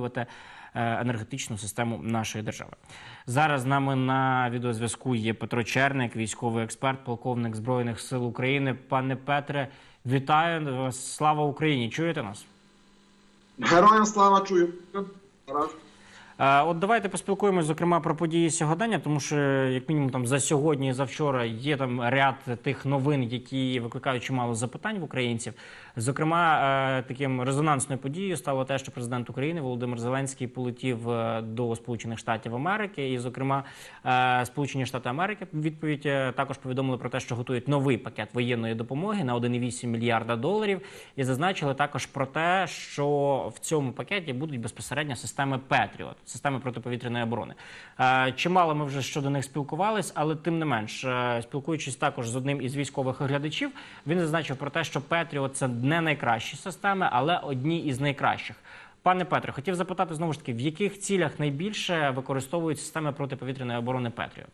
е, енергетичну систему нашої держави. Зараз з нами на відеозв'язку є Петро Черник, військовий експерт, полковник Збройних сил України. Пане Петре, вітаю вас! Слава Україні! Чуєте нас? Героям слава чую. Е, От давайте поспілкуємось, зокрема, про події сьогодення, тому що, як мінімум, там за сьогодні і за вчора є там ряд тих новин, які викликають чимало запитань в українців. Зокрема, е, таким резонансною подією стало те, що президент України Володимир Зеленський полетів е, до Сполучених Штатів Америки, і, зокрема, е, Сполучені Штати Америки відповідь також повідомили про те, що готують новий пакет воєнної допомоги на 1,8 мільярда доларів, і зазначили також про те, що в цьому пакеті будуть безпосередньо системи Петріот, системи протиповітряної оборони. Чимало ми вже щодо них спілкувались, але тим не менш, спілкуючись також з одним із військових оглядачів, він зазначив про те, що Петріот це не найкращі системи, але одні із найкращих. Пане Петре, хотів запитати знову ж таки, в яких цілях найбільше використовують системи протиповітряної оборони Петріот?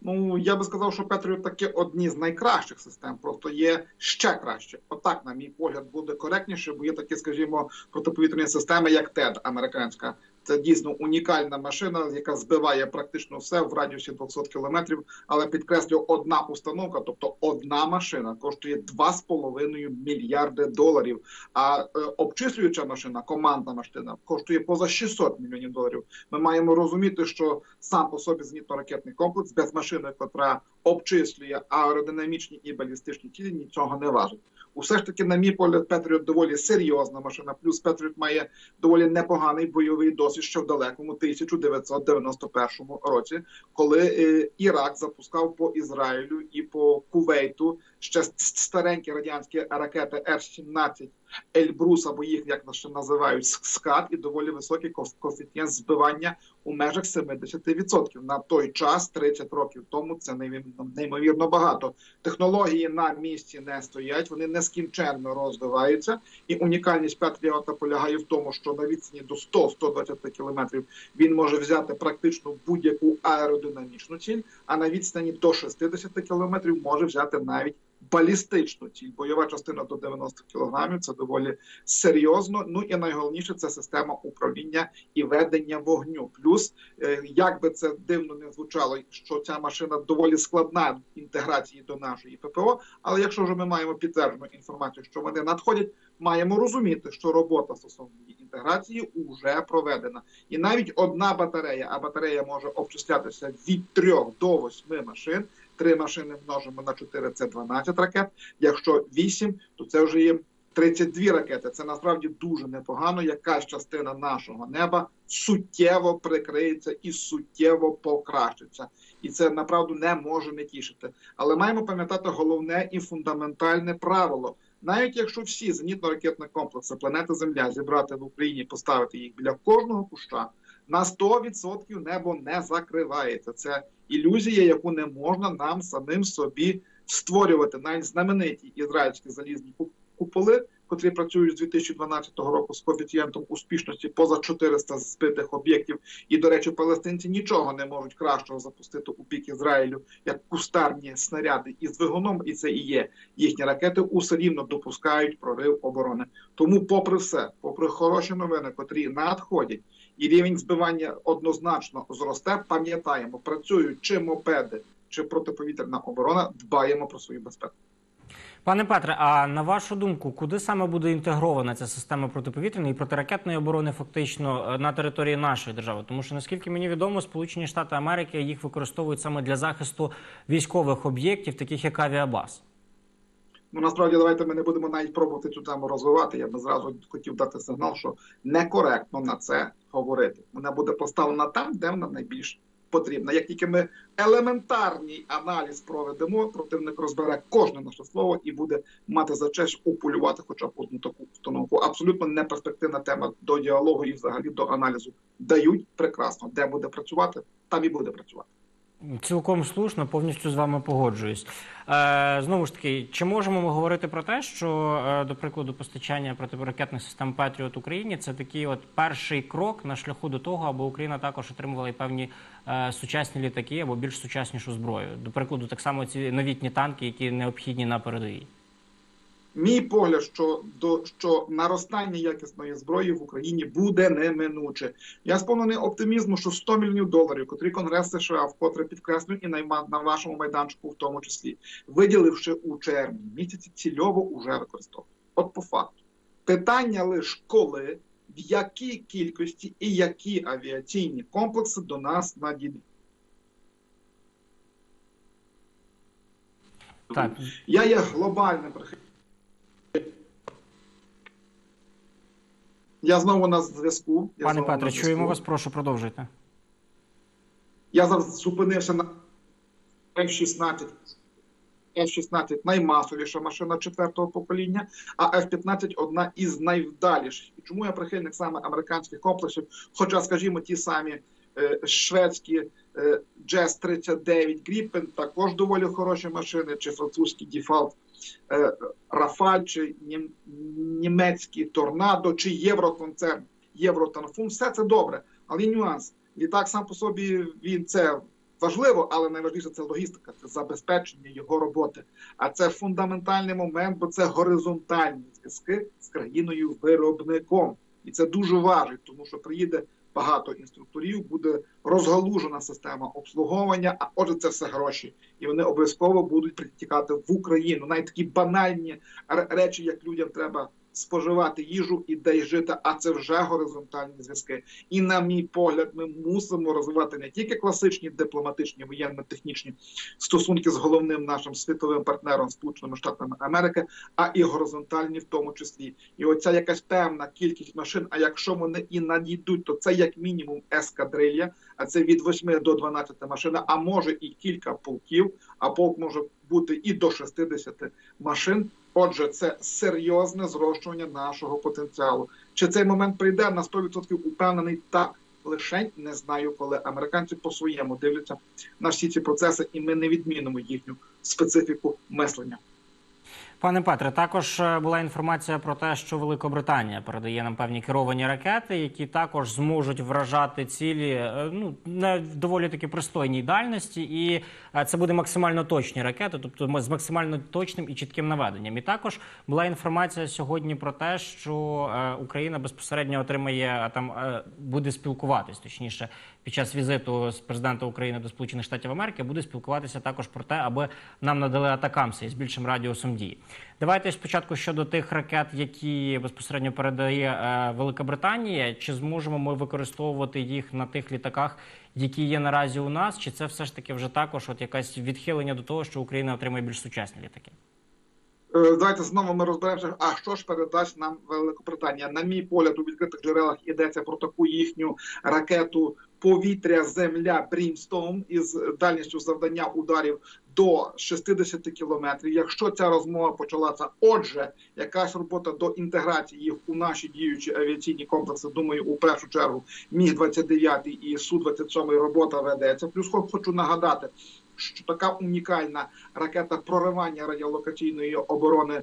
Ну я би сказав, що Петріот таки одні з найкращих систем, просто є ще краще. Отак, на мій погляд, буде коректніше, бо є такі, скажімо, протиповітряні системи, як ТЕД американська. Це дійсно унікальна машина, яка збиває практично все в радіусі 200 кілометрів. Але підкреслюю, одна установка, тобто одна машина, коштує 2,5 мільярди доларів. А е, обчислююча машина, командна машина, коштує поза 600 мільйонів доларів. Ми маємо розуміти, що сам по собі зенітно-ракетний комплекс без машини, яка обчислює аеродинамічні і балістичні цілі, нічого не важить. Усе ж таки, на мій погляд, Петріот доволі серйозна машина. Плюс Петріот має доволі непоганий бойовий досвід ще в далекому 1991 році, коли е, Ірак запускав по Ізраїлю і по Кувейту ще старенькі радянські ракети Р-17 Ельбрус, або їх як ще називають скат, і доволі високий коеф- коефіцієнт збивання у межах 70%. На той час, 30 років тому, це неймовірно- багато. Технології на місці не стоять, вони нескінченно розвиваються. І унікальність Петріота полягає в тому, що на відстані до 100-120 кілометрів він може взяти практично будь-яку аеродинамічну ціль, а на відстані до 60 кілометрів може взяти навіть балістичну ціль. Бойова частина до 90 кілограмів це доволі серйозно. Ну і найголовніше це система управління і ведення вогню. Плюс, е, як би це дивно не звучало, що ця машина доволі складна інтеграції до нашої ППО. Але якщо вже ми маємо підтверджену інформацію, що вони надходять, маємо розуміти, що робота стосовно її інтеграції вже проведена. І навіть одна батарея, а батарея може обчислятися від 3 до 8 машин. Три машини множимо на 4 – це 12 ракет. Якщо 8, то це вже є 32 ракети. Це насправді дуже непогано. Якась частина нашого неба суттєво прикриється і суттєво покращиться. І це направду не може не тішити. Але маємо пам'ятати головне і фундаментальне правило. Навіть якщо всі зенітно-ракетні комплекси планети Земля зібрати в Україні, поставити їх біля кожного куща, на 100% небо не закривається. Це ілюзія, яку не можна нам самим собі створювати. Навіть знамениті ізраїльські залізні куп- куполи, котрі працюють з 2012 року з коефіцієнтом успішності поза 400 збитих об'єктів. І, до речі, палестинці нічого не можуть кращого запустити у бік Ізраїлю, як кустарні снаряди із двигуном, і це і є їхні ракети, усе рівно допускають прорив оборони. Тому, попри все, попри хороші новини, котрі надходять, і рівень збивання однозначно зросте. Пам'ятаємо, працюють чи мопеди, чи протиповітряна оборона, дбаємо про свою безпеку. Пане Петре, а на вашу думку, куди саме буде інтегрована ця система протиповітряної і протиракетної оборони фактично е, на території нашої держави? Тому що наскільки мені відомо, Сполучені Штати Америки їх використовують саме для захисту військових об'єктів, таких як авіабаз. Ну насправді давайте ми не будемо навіть пробувати цю тему розвивати. Я би зразу хотів дати сигнал, що некоректно на це говорити. Вона буде поставлена там, де вона найбільш потрібна. Як тільки ми елементарний аналіз проведемо, противник розбере кожне наше слово і буде мати за честь уполювати хоча б одну таку установку. Абсолютно неперспективна тема до діалогу і взагалі до аналізу. Дають прекрасно, де буде працювати, там і буде працювати. Цілком слушно, повністю з вами погоджуюсь. Е, знову ж таки, чи можемо ми говорити про те, що, е, до прикладу, постачання протиракетних систем Петріот Україні це такий от перший крок на шляху до того, аби Україна також отримувала і певні е, сучасні літаки або більш сучаснішу зброю. До прикладу, так само ці новітні танки, які необхідні на передовій. Мій погляд, що до що наростання якісної зброї в Україні буде неминуче. Я сповнений оптимізму, що 100 мільйонів доларів, котрі Конгрес США вкотре підкреслює і на, на вашому майданчику, в тому числі, виділивши у червні місяці, цільово уже використовують. От по факту, питання лише коли, в якій кількості і які авіаційні комплекси до нас надійдуть. Так, Я є глобальним прихильником. Я знову на зв'язку. Пане Петре, чуємо вас, прошу продовжуйте. Я зараз зупинився на F-16. F-16 наймасовіша машина четвертого покоління, а F-15 одна із найвдаліших. І чому я прихильник саме американських комплексів? Хоча, скажімо, ті самі е, шведські е, Jazz 39 Gripen також доволі хороші машини, чи французький е, Рафаль, чи нім, німецький Торнадо, чи Євроконцерн, Євротанфун. Все це добре, але є нюанс. Літак сам по собі він це важливо, але найважливіше це логістика, це забезпечення його роботи. А це фундаментальний момент, бо це горизонтальні зв'язки з країною виробником, і це дуже важить, тому що приїде багато інструкторів, буде розгалужена система обслуговування. А отже, це все гроші, і вони обов'язково будуть притікати в Україну. Навіть такі банальні речі, як людям треба. Споживати їжу і де й жити, а це вже горизонтальні зв'язки. І на мій погляд, ми мусимо розвивати не тільки класичні дипломатичні, воєнно-технічні стосунки з головним нашим світовим партнером Сполученими Штатами Америки, а і горизонтальні в тому числі. І оця якась певна кількість машин. А якщо вони і надійдуть, то це як мінімум ескадрилья, а це від 8 до 12 машин, а може і кілька полків, а полк може бути і до 60 машин. Отже, це серйозне зрощування нашого потенціалу. Чи цей момент прийде на 100% упевнений так. Лишень не знаю, коли американці по-своєму дивляться на всі ці процеси, і ми не відмінимо їхню специфіку мислення. Пане Петре, також е, була інформація про те, що Великобританія передає нам певні керовані ракети, які також зможуть вражати цілі е, ну на доволі таки пристойній дальності, і е, це буде максимально точні ракети, тобто з максимально точним і чітким наведенням. І також була інформація сьогодні про те, що Україна безпосередньо отримає там буде спілкуватись, точніше, під час візиту з президента України до Сполучених Штатів Америки буде спілкуватися також про те, аби нам надали атакамси з більшим радіусом дії. Давайте спочатку щодо тих ракет, які безпосередньо передає е, Велика Британія. Чи зможемо ми використовувати їх на тих літаках, які є наразі у нас? Чи це все ж таки вже також от якась відхилення до того, що Україна отримає більш сучасні літаки? Е, Давайте знову ми розберемося. А що ж передасть нам Великобританія? На мій погляд, у відкритих джерелах йдеться про таку їхню ракету повітря, земля Брімстоун із дальністю завдання ударів до 60 кілометрів. Якщо ця розмова почалася, отже, якась робота до інтеграції їх у наші діючі авіаційні комплекси. Думаю, у першу чергу міг 29 і су 27 робота ведеться. Плюс хочу нагадати. Що така унікальна ракета проривання радіолокаційної оборони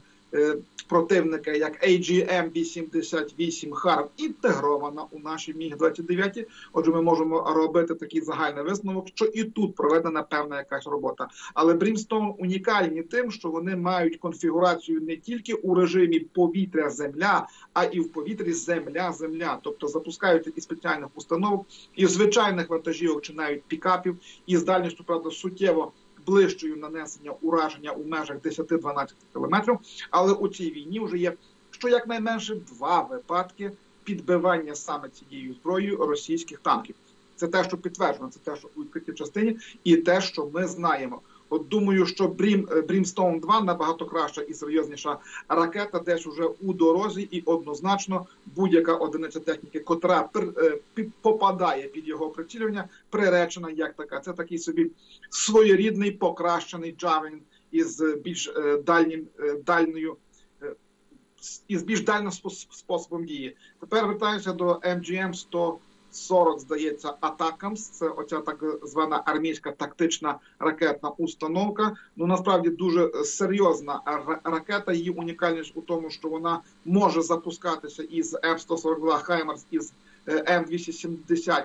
противника, як AGM-88 Харм, інтегрована у наші міг 29 Отже, ми можемо робити такий загальний висновок, що і тут проведена певна якась робота. Але Брімстоун унікальні тим, що вони мають конфігурацію не тільки у режимі повітря-земля, а і в повітрі земля-земля, тобто запускають і спеціальних установок, і звичайних вантажівок чи навіть пікапів, і з правда суттєво ближчою нанесення ураження у межах 10-12 кілометрів. Але у цій війні вже є що якнайменше два випадки підбивання саме цією зброєю російських танків. Це те, що підтверджено, це те, що у відкритій частині, і те, що ми знаємо. От думаю, що Брім Брімстоун 2 набагато краща і серйозніша ракета, десь уже у дорозі, і однозначно будь-яка одиниця техніки, котра пр- е, попадає під його прицілювання, приречена як така. Це такий собі своєрідний покращений Джавелін із більш е, дальнім е, дальною е, із більш дальним спос- способом дії. Тепер вертаюся до MGM 140, здається, Атакамс. Це оця так звана армійська тактична ракетна установка. Ну насправді дуже серйозна ракета. Її унікальність у тому, що вона може запускатися із М142 Хаймерс із е, М270,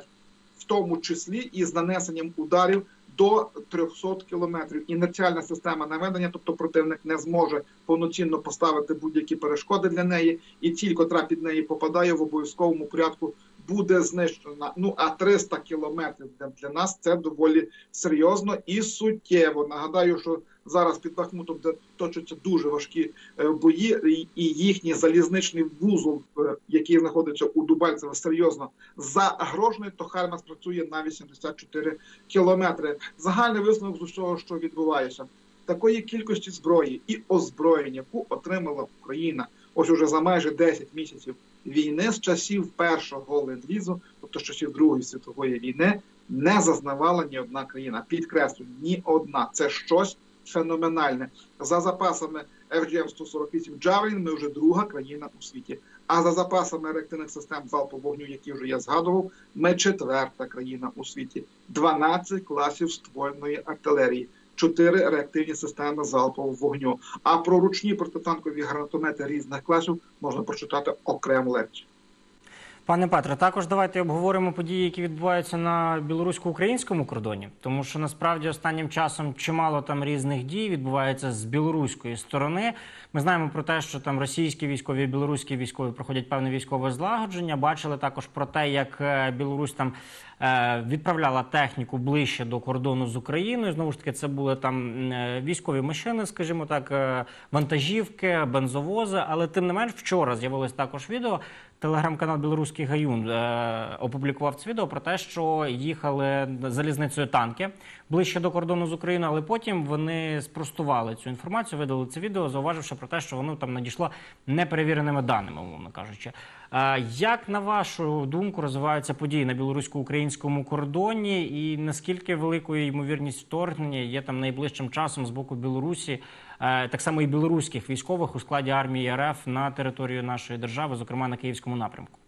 в тому числі із нанесенням ударів до 300 кілометрів. Інерціальна система наведення, тобто противник не зможе повноцінно поставити будь-які перешкоди для неї, і ціль, котра під неї попадає в обов'язковому порядку, буде знищена. Ну а 300 кілометрів для, нас це доволі серйозно і суттєво. Нагадаю, що зараз під Бахмутом де точаться дуже важкі е, бої, і- їхній залізничний вузол, е, який знаходиться у Дубальцеве, серйозно загрожений. То Хаймас працює на 84 кілометри. Загальний висновок з усього, що відбувається, такої кількості зброї і озброєння, яку отримала Україна, ось уже за майже 10 місяців війни з часів першого ленд-лізу, тобто з часів Другої світової війни, не зазнавала ні одна країна. Підкреслюю, ні одна. Це щось феноменальне. За запасами FGM-148 Javelin ми вже друга країна у світі. А за запасами реактивних систем залпового вогню, які вже я згадував, ми четверта країна у світі. 12 класів ствольної артилерії. Чотири реактивні системи залпового вогню. А про ручні протитанкові гранатомети різних класів можна прочитати окремо лекцію. Пане Петре, також давайте обговоримо події, які відбуваються на білорусько-українському кордоні, тому що насправді останнім часом чимало там різних дій відбувається з білоруської сторони. Ми знаємо про те, що там російські військові білоруські військові проходять певне військове злагодження. Бачили також про те, як е, Білорусь там е, відправляла техніку ближче до кордону з Україною. Знову ж таки, це були там е, військові машини, скажімо так, вантажівки, бензовози. Але тим не менш, вчора з'явилось також відео. Телеграм-канал Білоруський Гаюн опублікував це відео про те, що їхали залізницею танки ближче до кордону з Україною, але потім вони спростували цю інформацію, видали це відео, зауваживши про те, що воно там надійшло неперевіреними даними, умовно кажучи. Як на вашу думку розвиваються події на білорусько-українському кордоні, і наскільки великою ймовірність вторгнення є там найближчим часом з боку Білорусі, так само і білоруських військових у складі армії РФ на територію нашої держави, зокрема на київському напрямку?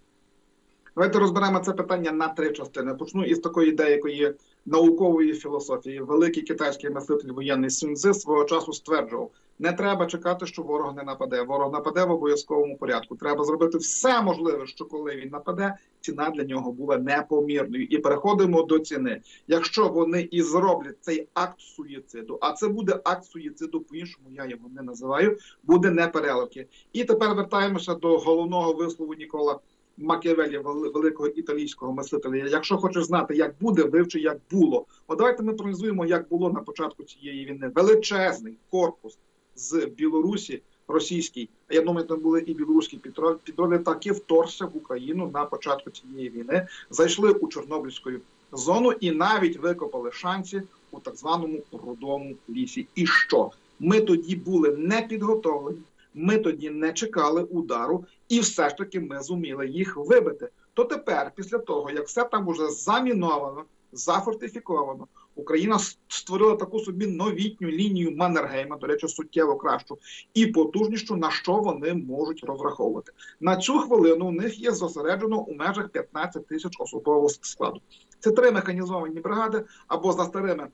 Давайте розберемо це питання на три частини. Почну із такої деякої наукової філософії. Великий китайський мислитель воєнний Суньцзи свого часу стверджував: не треба чекати, що ворог не нападе. Ворог нападе в обов'язковому порядку. Треба зробити все можливе, що коли він нападе, ціна для нього була непомірною. І переходимо до ціни. Якщо вони і зроблять цей акт суїциду, а це буде акт суїциду, по іншому я його не називаю, буде непереливки. І тепер вертаємося до головного вислову Нікола. Макіавелі, великого італійського мислителя. Якщо хочеш знати, як буде, вивчи, як було. От давайте ми проаналізуємо, як було на початку цієї війни. Величезний корпус з Білорусі, російський, а я думаю, там були і білоруські підро- підрозділи, таки вторгся в Україну на початку цієї війни, зайшли у Чорнобильську зону і навіть викопали шанси у так званому рудому лісі. І що? Ми тоді були не підготовлені. Ми тоді не чекали удару, і все ж таки ми зуміли їх вибити. То тепер, після того, як все там уже заміновано, зафортифіковано, Україна створила таку собі новітню лінію Маннергейма, до речі, суттєво кращу і потужнішу, на що вони можуть розраховувати. На цю хвилину у них є зосереджено у межах 15 тисяч особового складу. Це три механізовані бригади або за старими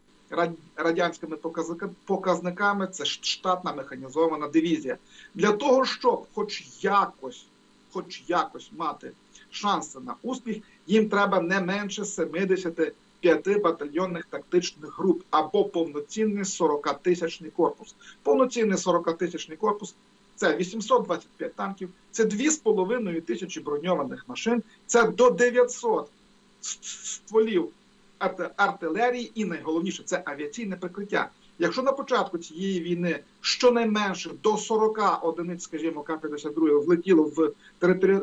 радянськими показника- показниками. Це штатна механізована дивізія. Для того, щоб хоч якось, хоч якось мати шанси на успіх, їм треба не менше 75 батальйонних тактичних груп або повноцінний 40-тисячний корпус. Повноцінний 40-тисячний корпус це 825 танків, це 2,5 тисячі броньованих машин, це до 900 стволів артилерії, і найголовніше це авіаційне прикриття. Якщо на початку цієї війни щонайменше до 40 одиниць, скажімо, К-52 влетіло в територі...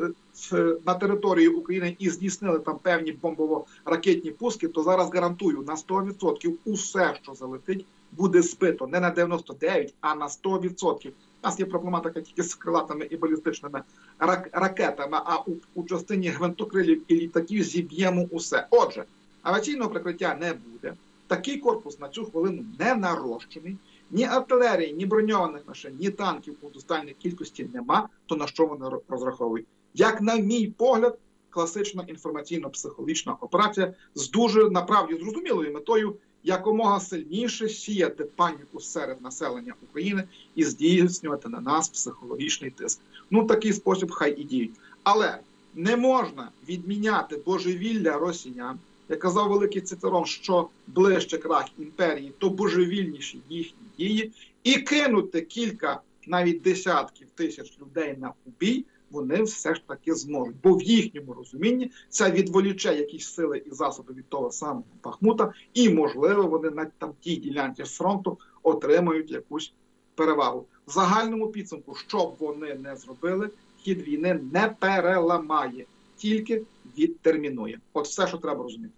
на територію України і здійснили там певні бомбово-ракетні пуски, то зараз гарантую на 100% усе, що залетить, буде збито не на 99, а на 100%. У нас є проблематика тільки з крилатими і балістичними рак- ракетами, а у, у частині гвинтокрилів і літаків зіб'ємо усе. Отже, авіаційного прикриття не буде. Такий корпус на цю хвилину не нарощений. Ні артилерії, ні броньованих машин, ні танків у достатній кількості нема. То на що вони розраховують? Як на мій погляд, класична інформаційно-психологічна операція з дуже направді зрозумілою метою якомога сильніше сіяти паніку серед населення України і здійснювати на нас психологічний тиск. Ну такий спосіб хай і діють. Але не можна відміняти божевілля росіян, Як казав великий Цицерон, що ближче крах імперії, то божевільніші їхні дії, і кинути кілька, навіть десятків тисяч людей на убій, вони все ж таки зможуть. Бо в їхньому розумінні це відволіче якісь сили і засоби від того самого Бахмута, і можливо вони на там тій ділянці фронту отримають якусь перевагу. В загальному підсумку, що б вони не зробили, хід війни не переламає, тільки відтермінує. От все, що треба розуміти.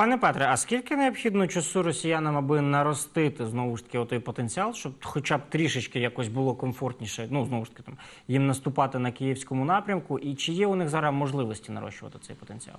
Пане Петре, а скільки необхідно часу росіянам, аби наростити знову ж таки той потенціал, щоб хоча б трішечки якось було комфортніше, ну знову ж таки там їм наступати на київському напрямку, і чи є у них зараз можливості нарощувати цей потенціал?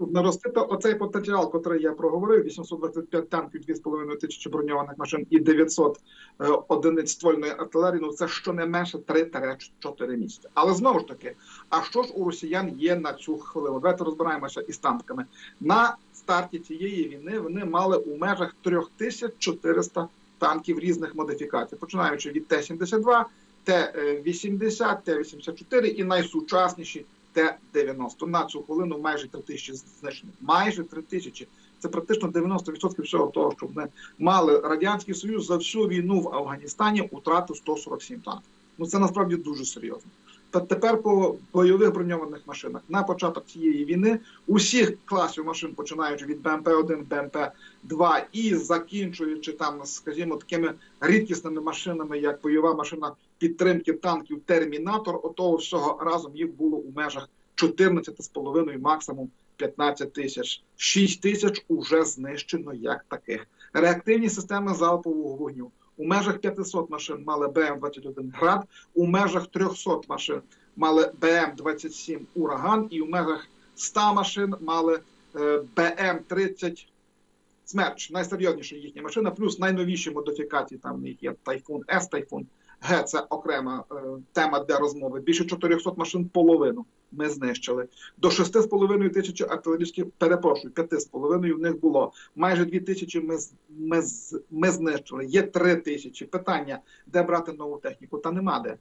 Наростити оцей потенціал, котрий я проговорив: 825 танків, 2,5 тисячі броньованих машин і 900 е, одиниць ствольної артилерії. Ну це щонайменше 3-4 місяці. Але знову ж таки, а що ж у росіян є на цю хвилину? Давайте розбираємося із танками. На старті цієї війни вони мали у межах 3400 танків різних модифікацій, починаючи від Т-72, Т-80, Т-84 і найсучасніші Т-90. На цю хвилину майже 3 тисячі знищених. Майже 3 тисячі. Це практично 90% всього того, що вони мали Радянський Союз за всю війну в Афганістані утратив 147 танків. Ну це насправді дуже серйозно. Та тепер по бойових броньованих машинах на початок цієї війни усіх класів машин, починаючи від БМП-1, БМП-2 і закінчуючи там, скажімо, такими рідкісними машинами, як бойова машина підтримки танків Термінатор, отого всього разом їх було у межах 14,5, максимум 15 тисяч. 6 тисяч уже знищено як таких. Реактивні системи залпового вогню. У межах 500 машин мали БМ-21 град, у межах 300 машин мали БМ-27 ураган, і у межах 100 машин мали е, БМ-30 смерч. Найсерйозніша їхня машина, плюс найновіші модифікації. Там є Тайфун С, Тайфун Г. Це окрема е, тема для розмови. Більше 400 машин половину ми знищили. До 6,5 тисячі артилерійських, перепрошую, 5,5 в них було. Майже 2 тисячі ми, ми, ми знищили. Є 3 тисячі. Питання, де брати нову техніку? Та нема де.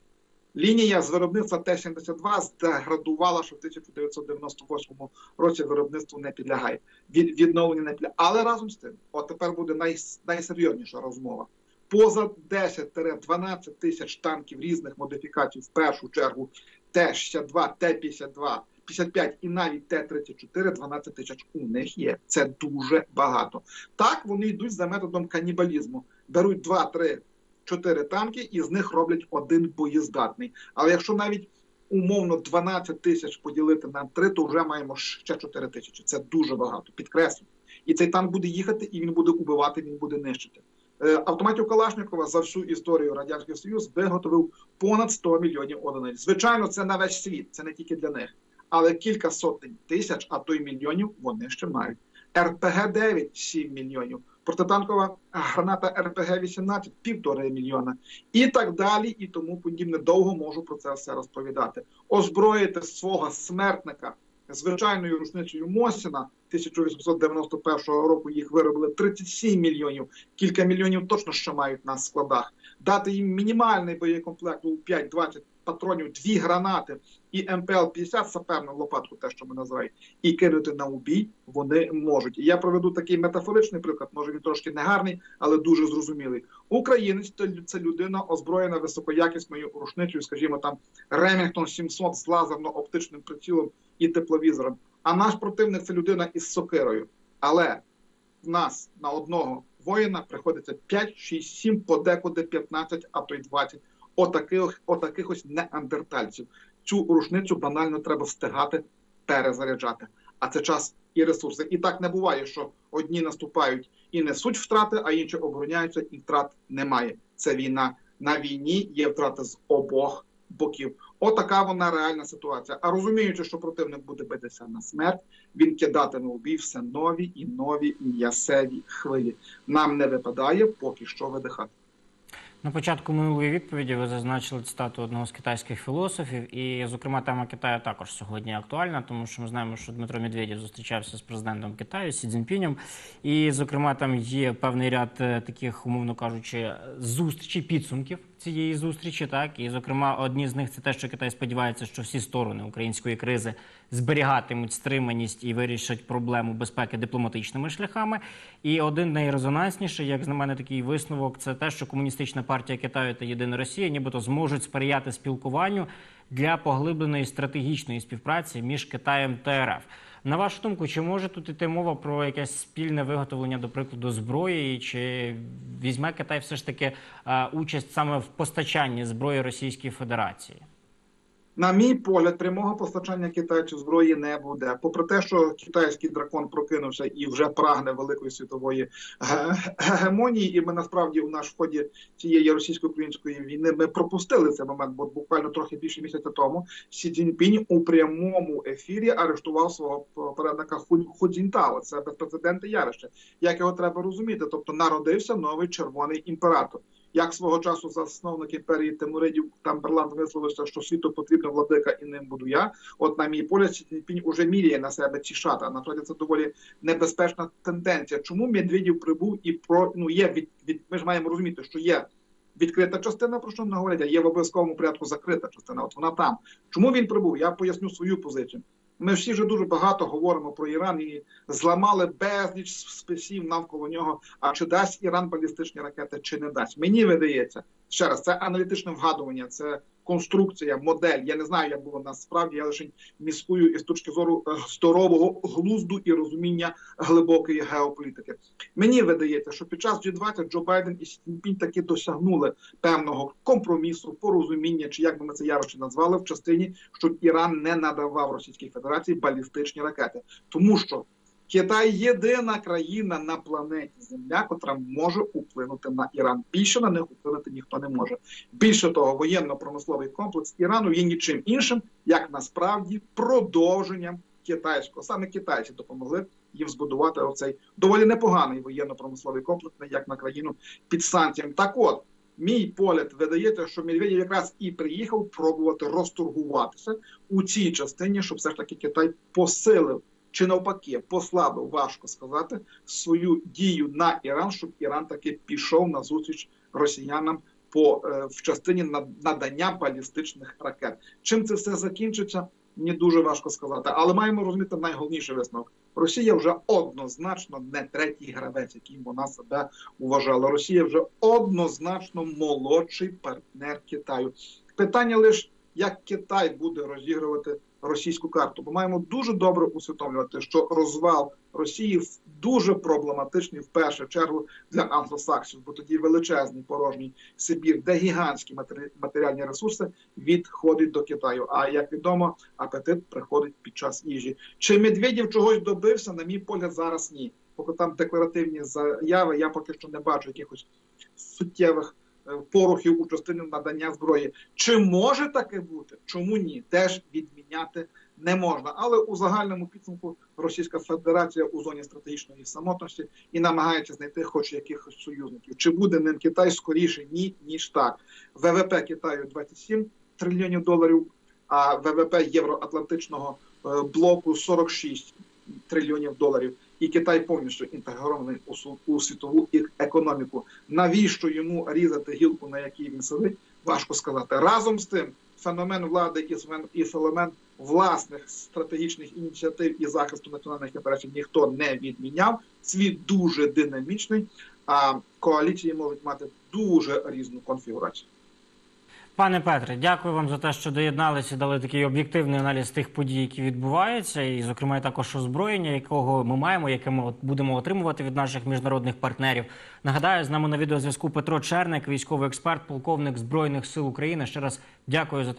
Лінія з виробництва Т-72 здеградувала, що в 1998 році виробництву не підлягає. Від, відновлення не підлягає. Але разом з тим, от тепер буде най, найсерйозніша розмова. Поза 10-12 тисяч танків різних модифікацій, в першу чергу Т-62, Т-52, 55 і навіть Т-34, 12 тисяч у них є. Це дуже багато. Так вони йдуть за методом канібалізму. Беруть 2, 3, 4 танки і з них роблять один боєздатний. Але якщо навіть умовно 12 тисяч поділити на 3, то вже маємо ще 4 тисячі. Це дуже багато. Підкреслю. І цей танк буде їхати, і він буде убивати, він буде нищити. Е, Автоматів Калашникова за всю історію Радянський Союз виготовив понад 100 мільйонів одиниць. Звичайно, це на весь світ, це не тільки для них. Але кілька сотень тисяч, а то й мільйонів вони ще мають. РПГ-9 – 7 мільйонів. Протитанкова граната РПГ-18 – півтори мільйона. І так далі, і тому подібне. Довго можу про це все розповідати. Озброїти свого смертника звичайною рушницею Мосіна 1891 року їх виробили 37 мільйонів. Кілька мільйонів точно ще мають на складах. Дати їм мінімальний боєкомплект у 5-20 патронів, дві гранати і МПЛ-50 саперну лопатку, те, що ми називаємо, і кинути на убій вони можуть. І я проведу такий метафоричний приклад, може він трошки негарний, але дуже зрозумілий. Українець це людина озброєна високоякісною рушницею, скажімо, там Ремінгтон 700 з лазерно-оптичним прицілом і тепловізором. А наш противник це людина із сокирою. Але в нас на одного воїна приходиться 5, 6, 7, подекуди 15, а то й 20 отаких, отаких ось неандертальців. Цю рушницю банально треба встигати перезаряджати. А це час і ресурси. І так не буває, що одні наступають і несуть втрати, а інші обороняються, і втрат немає. Це війна. На війні є втрати з обох боків. Отака вона реальна ситуація. А розуміючи, що противник буде битися на смерть, він кидатиме у бій все нові і нові м'ясеві хвилі. Нам не випадає поки що видихати. На початку минулої відповіді ви зазначили цитату одного з китайських філософів, і, зокрема, тема Китаю також сьогодні актуальна, тому що ми знаємо, що Дмитро Медведєв зустрічався з президентом Китаю Сі Цзіньпінем. І, зокрема, там є певний ряд е, таких, умовно кажучи, зустрічей, підсумків цієї зустрічі. Так і, зокрема, одні з них це те, що Китай сподівається, що всі сторони української кризи зберігатимуть стриманість і вирішать проблему безпеки дипломатичними шляхами. І один найрезонансніший, як на мене, такий висновок, це те, що комуністична партія Китаю та Єдина Росія, нібито зможуть сприяти спілкуванню для поглибленої стратегічної співпраці між Китаєм та РФ. На вашу думку, чи може тут іти мова про якесь спільне виготовлення, до прикладу, зброї, чи візьме Китай все ж таки е, участь саме в постачанні зброї Російській Федерації? На мій погляд, прямого постачання китайцю зброї не буде. Попри те, що китайський дракон прокинувся і вже прагне великої світової ге- гегемонії, і ми насправді у наш в ході цієї російсько-української війни ми пропустили цей момент, бо буквально трохи більше місяця тому Сі Цзіньпінь у прямому ефірі арештував свого попередника Ху Ху Це безпрецедентне явище. Як його треба розуміти? Тобто народився новий червоний імператор. Як свого часу засновник імперії Тимуридів Тамберлан висловився, що світу потрібна владика і ним буду я. От на мій погляд, Сі Цзіньпінь уже міряє на себе ці шата. Насправді це доволі небезпечна тенденція. Чому Медведєв прибув і про ну є від, від ми ж маємо розуміти, що є відкрита частина, про що не говорять, а є в обов'язковому порядку закрита частина. От вона там. Чому він прибув? Я поясню свою позицію. Ми всі вже дуже багато говоримо про Іран і зламали безліч списів навколо нього. А чи дасть Іран балістичні ракети, чи не дасть? Мені видається ще раз. Це аналітичне вгадування, це конструкція, модель. Я не знаю, як було насправді. Я лише міскую із точки зору е, здорового глузду і розуміння глибокої геополітики. Мені видається, що під час G20 Джо Байден і Сі Цзіньпінь таки досягнули певного компромісу, порозуміння, чи як би ми це явище назвали, в частині, щоб Іран не надавав Російській Федерації балістичні ракети, тому що Китай єдина країна на планеті Земля, котра може вплинути на Іран. Більше на них вплинути ніхто не може. Більше того, воєнно-промисловий комплекс Ірану є нічим іншим, як насправді продовженням китайського. Саме китайці допомогли їм збудувати оцей доволі непоганий воєнно-промисловий комплекс, як на країну під санкціями. Так от. Мій погляд видається, що Медведєв якраз і приїхав пробувати розторгуватися у цій частині, щоб все ж таки Китай посилив чи навпаки послабив, важко сказати, свою дію на Іран, щоб Іран таки пішов на зустріч росіянам по е, в частині над- надання балістичних ракет. Чим це все закінчиться? Мені дуже важко сказати, але маємо розуміти найголовніший висновок. Росія вже однозначно не третій гравець, яким вона себе вважала. Росія вже однозначно молодший партнер Китаю. Питання лише як Китай буде розігрувати російську карту, бо маємо дуже добре усвідомлювати, що розвал Росії дуже проблематичний в першу чергу для англосаксів, бо тоді величезний порожній Сибір, де гігантські матеріальні ресурси відходить до Китаю. А як відомо, апетит приходить під час їжі. Чи Медведєв чогось добився? На мій погляд, зараз ні. Поки там декларативні заяви, я поки що не бачу якихось суттєвих е, порухів у частині надання зброї. Чи може таке бути? Чому ні? Теж відміняти не можна. Але у загальному підсумку Російська Федерація у зоні стратегічної самотності і намагається знайти хоч якихось союзників. Чи буде ним Китай скоріше ні, ніж так. ВВП Китаю 27 трильйонів доларів, а ВВП Євроатлантичного е, блоку 46 трильйонів доларів. І Китай повністю інтегрований у, світову економіку. Навіщо йому різати гілку, на якій він сидить? Важко сказати. Разом з тим, феномен влади і феномен власних стратегічних ініціатив і захисту національних інтересів ніхто не відміняв. Світ дуже динамічний, а коаліції можуть мати дуже різну конфігурацію. Пане Петре, дякую вам за те, що доєдналися, дали такий об'єктивний аналіз тих подій, які відбуваються, і, зокрема, також озброєння, якого ми маємо, яке ми будемо отримувати від наших міжнародних партнерів. Нагадаю, з нами на відеозв'язку Петро Черник, військовий експерт, полковник збройних сил України. Ще раз дякую за те.